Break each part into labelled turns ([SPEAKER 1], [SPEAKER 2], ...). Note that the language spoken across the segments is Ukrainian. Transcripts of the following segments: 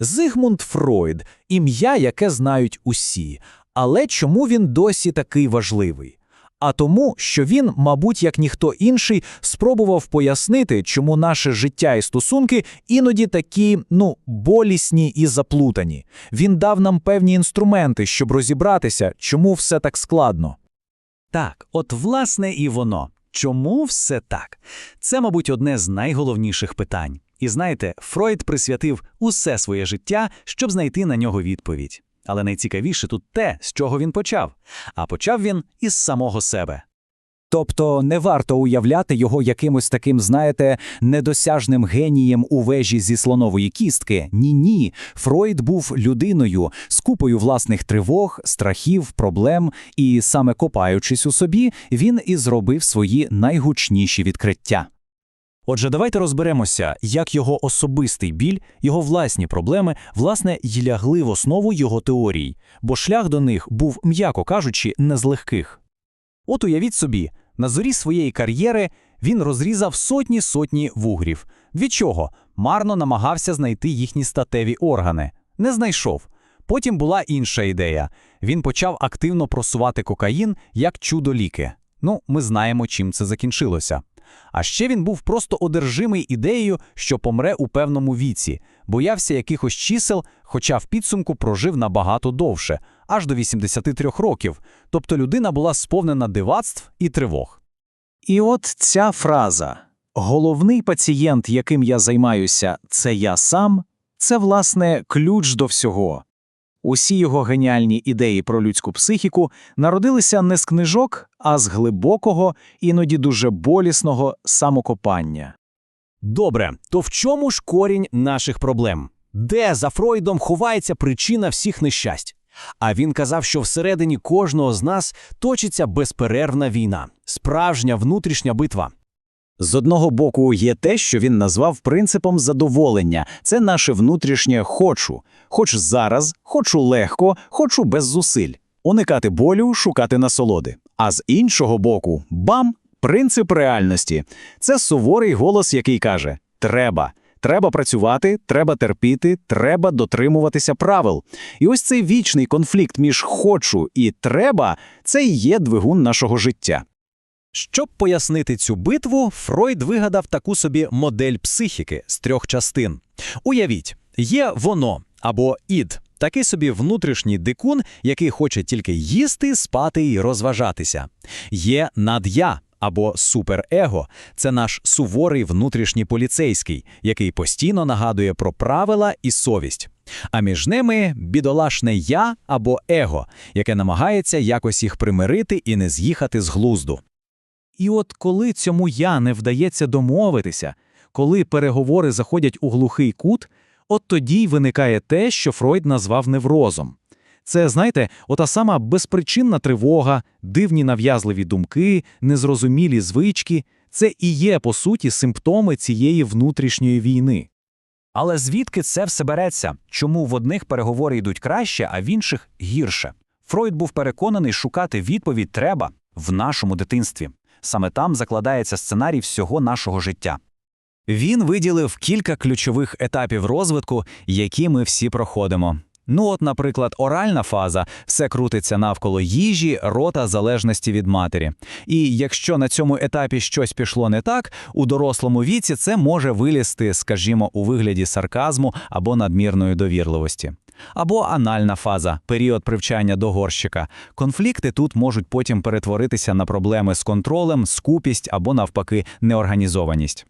[SPEAKER 1] Зигмунд Фройд ім'я, яке знають усі. Але чому він досі такий важливий? А тому, що він, мабуть, як ніхто інший, спробував пояснити, чому наше життя і стосунки іноді такі, ну, болісні і заплутані. Він дав нам певні інструменти, щоб розібратися, чому все так складно.
[SPEAKER 2] Так, от власне і воно. Чому все так? Це, мабуть, одне з найголовніших питань. І знаєте, Фройд присвятив усе своє життя, щоб знайти на нього відповідь. Але найцікавіше тут те, з чого він почав. А почав він із самого себе.
[SPEAKER 3] Тобто не варто уявляти його якимось таким, знаєте, недосяжним генієм у вежі зі слонової кістки. Ні, ні. Фройд був людиною з купою власних тривог, страхів, проблем, і саме копаючись у собі, він і зробив свої найгучніші відкриття.
[SPEAKER 4] Отже, давайте розберемося, як його особистий біль, його власні проблеми, власне, й лягли в основу його теорій, бо шлях до них був, м'яко кажучи, не з легких. От уявіть собі, на зорі своєї кар'єри він розрізав сотні сотні вугрів. Від чого? Марно намагався знайти їхні статеві органи. Не знайшов. Потім була інша ідея. Він почав активно просувати кокаїн як чудо-ліки. Ну, ми знаємо, чим це закінчилося. А ще він був просто одержимий ідеєю, що помре у певному віці, боявся якихось чисел, хоча в підсумку прожив набагато довше, аж до 83 років. Тобто людина була сповнена дивацтв і тривог.
[SPEAKER 3] І от ця фраза головний пацієнт, яким я займаюся, це я сам, це, власне, ключ до всього. Усі його геніальні ідеї про людську психіку народилися не з книжок, а з глибокого, іноді дуже болісного самокопання.
[SPEAKER 4] Добре, то в чому ж корінь наших проблем? Де за Фройдом ховається причина всіх нещасть? А він казав, що всередині кожного з нас точиться безперервна війна, справжня внутрішня битва.
[SPEAKER 3] З одного боку, є те, що він назвав принципом задоволення це наше внутрішнє хочу, хоч зараз, хочу легко, хочу без зусиль, уникати болю, шукати насолоди. А з іншого боку, бам, принцип реальності це суворий голос, який каже: треба. Треба працювати, треба терпіти, треба дотримуватися правил. І ось цей вічний конфлікт між хочу і треба це і є двигун нашого життя.
[SPEAKER 4] Щоб пояснити цю битву, Фройд вигадав таку собі модель психіки з трьох частин. Уявіть, є воно або ід, такий собі внутрішній дикун, який хоче тільки їсти, спати і розважатися. Є над'я або суперего це наш суворий внутрішній поліцейський, який постійно нагадує про правила і совість. А між ними бідолашне я або его, яке намагається якось їх примирити і не з'їхати з глузду.
[SPEAKER 1] І от коли цьому я не вдається домовитися, коли переговори заходять у глухий кут, от тоді й виникає те, що Фройд назвав неврозом. Це, знаєте, ота сама безпричинна тривога, дивні нав'язливі думки, незрозумілі звички це і є, по суті, симптоми цієї внутрішньої війни.
[SPEAKER 2] Але звідки це все береться? Чому в одних переговори йдуть краще, а в інших гірше? Фройд був переконаний, шукати відповідь треба в нашому дитинстві. Саме там закладається сценарій всього нашого життя.
[SPEAKER 4] Він виділив кілька ключових етапів розвитку, які ми всі проходимо. Ну, от, наприклад, оральна фаза все крутиться навколо їжі, рота залежності від матері. І якщо на цьому етапі щось пішло не так, у дорослому віці це може вилізти, скажімо, у вигляді сарказму або надмірної довірливості. Або анальна фаза, період привчання до горщика. Конфлікти тут можуть потім перетворитися на проблеми з контролем, скупість або, навпаки, неорганізованість.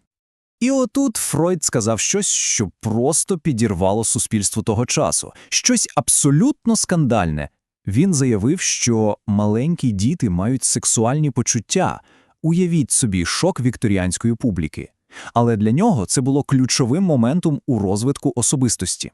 [SPEAKER 3] І отут Фройд сказав щось, що просто підірвало суспільство того часу, щось абсолютно скандальне. Він заявив, що маленькі діти мають сексуальні почуття. Уявіть собі шок вікторіанської публіки. Але для нього це було ключовим моментом у розвитку особистості.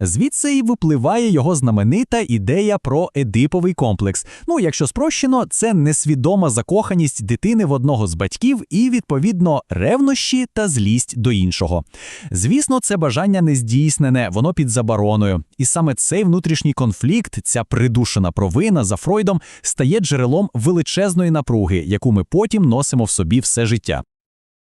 [SPEAKER 5] Звідси й випливає його знаменита ідея про едиповий комплекс. Ну, якщо спрощено, це несвідома закоханість дитини в одного з батьків і, відповідно, ревнощі та злість до іншого. Звісно, це бажання не здійснене, воно під забороною. І саме цей внутрішній конфлікт, ця придушена провина за Фройдом, стає джерелом величезної напруги, яку ми потім носимо в собі все життя.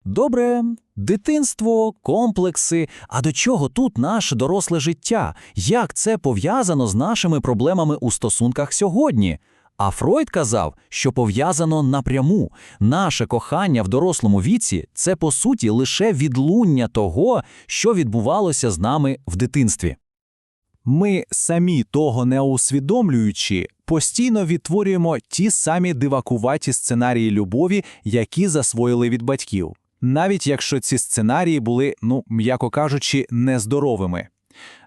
[SPEAKER 1] Добре, дитинство, комплекси. А до чого тут наше доросле життя? Як це пов'язано з нашими проблемами у стосунках сьогодні? А Фройд казав, що пов'язано напряму. Наше кохання в дорослому віці це по суті лише відлуння того, що відбувалося з нами в дитинстві.
[SPEAKER 5] Ми, самі того не усвідомлюючи, постійно відтворюємо ті самі дивакуваті сценарії любові, які засвоїли від батьків, навіть якщо ці сценарії були, ну м'яко кажучи, нездоровими.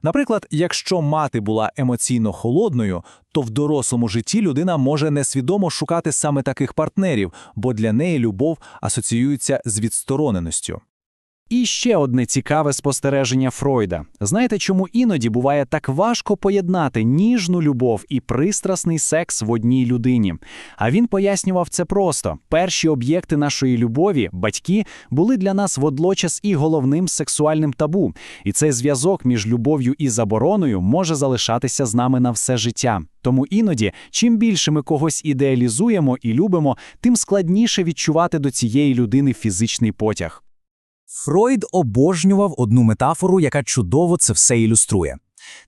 [SPEAKER 5] Наприклад, якщо мати була емоційно холодною, то в дорослому житті людина може несвідомо шукати саме таких партнерів, бо для неї любов асоціюється з відстороненістю.
[SPEAKER 2] І ще одне цікаве спостереження Фройда. Знаєте, чому іноді буває так важко поєднати ніжну любов і пристрасний секс в одній людині? А він пояснював це просто: перші об'єкти нашої любові, батьки, були для нас водночас і головним сексуальним табу. І цей зв'язок між любов'ю і забороною може залишатися з нами на все життя. Тому іноді, чим більше ми когось ідеалізуємо і любимо, тим складніше відчувати до цієї людини фізичний потяг.
[SPEAKER 1] Фройд обожнював одну метафору, яка чудово це все ілюструє.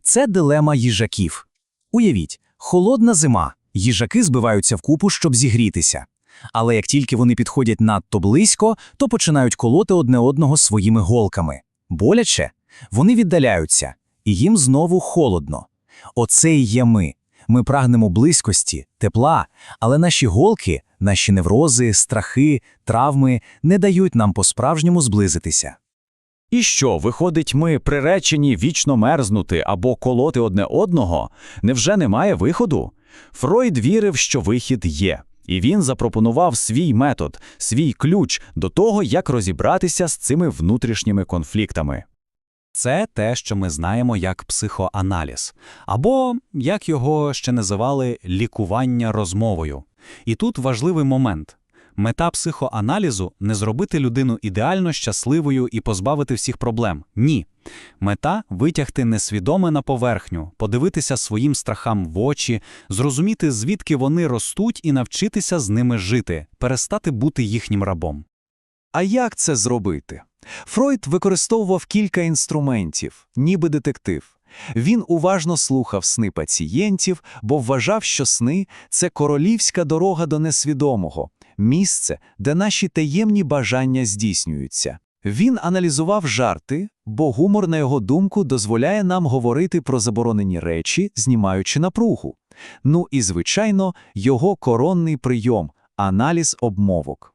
[SPEAKER 1] Це дилема їжаків. Уявіть, холодна зима, їжаки збиваються вкупу, щоб зігрітися. Але як тільки вони підходять надто близько, то починають колоти одне одного своїми голками. Боляче, вони віддаляються, і їм знову холодно. Оце і є ми. Ми прагнемо близькості, тепла, але наші голки, наші неврози, страхи, травми не дають нам по-справжньому зблизитися.
[SPEAKER 2] І що, виходить, ми приречені вічно мерзнути або колоти одне одного? Невже немає виходу? Фройд вірив, що вихід є. І він запропонував свій метод, свій ключ до того, як розібратися з цими внутрішніми конфліктами. Це те, що ми знаємо як психоаналіз, або, як його ще називали, лікування розмовою. І тут важливий момент. Мета психоаналізу не зробити людину ідеально щасливою і позбавити всіх проблем. Ні. Мета витягти несвідоме на поверхню, подивитися своїм страхам в очі, зрозуміти, звідки вони ростуть, і навчитися з ними жити, перестати бути їхнім рабом.
[SPEAKER 5] А як це зробити? Фройд використовував кілька інструментів, ніби детектив. Він уважно слухав сни пацієнтів, бо вважав, що сни це королівська дорога до несвідомого, місце, де наші таємні бажання здійснюються. Він аналізував жарти, бо гумор, на його думку, дозволяє нам говорити про заборонені речі, знімаючи напругу. Ну і, звичайно, його коронний прийом аналіз обмовок.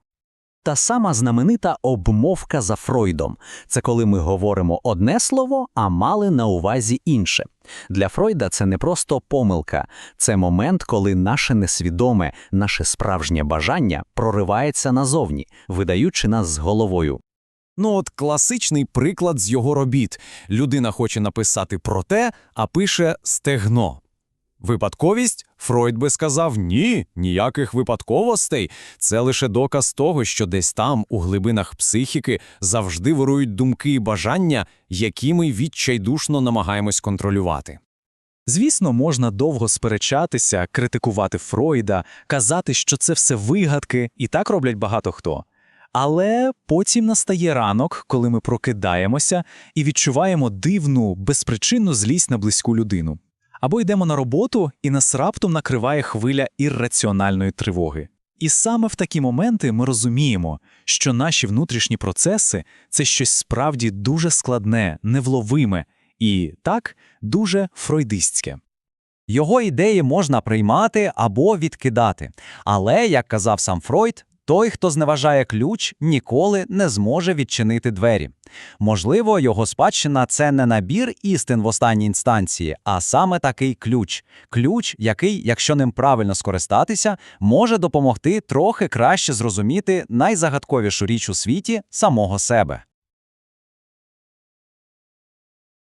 [SPEAKER 1] Та сама знаменита обмовка за Фройдом це коли ми говоримо одне слово, а мали на увазі інше. Для Фройда це не просто помилка, це момент, коли наше несвідоме, наше справжнє бажання проривається назовні, видаючи нас з головою.
[SPEAKER 5] Ну от класичний приклад з його робіт. Людина хоче написати про те, а пише стегно. Випадковість? Фройд би сказав ні, ніяких випадковостей. Це лише доказ того, що десь там, у глибинах психіки, завжди вирують думки і бажання, які ми відчайдушно намагаємось контролювати. Звісно, можна довго сперечатися, критикувати Фройда, казати, що це все вигадки, і так роблять багато хто. Але потім настає ранок, коли ми прокидаємося і відчуваємо дивну, безпричинну злість на близьку людину. Або йдемо на роботу, і нас раптом накриває хвиля ірраціональної тривоги. І саме в такі моменти ми розуміємо, що наші внутрішні процеси це щось справді дуже складне, невловиме і так дуже фройдистське.
[SPEAKER 1] Його ідеї можна приймати або відкидати. Але, як казав сам Фройд, той, хто зневажає ключ, ніколи не зможе відчинити двері. Можливо, його спадщина це не набір істин в останній інстанції, а саме такий ключ. Ключ, який, якщо ним правильно скористатися, може допомогти трохи краще зрозуміти найзагадковішу річ у світі самого себе.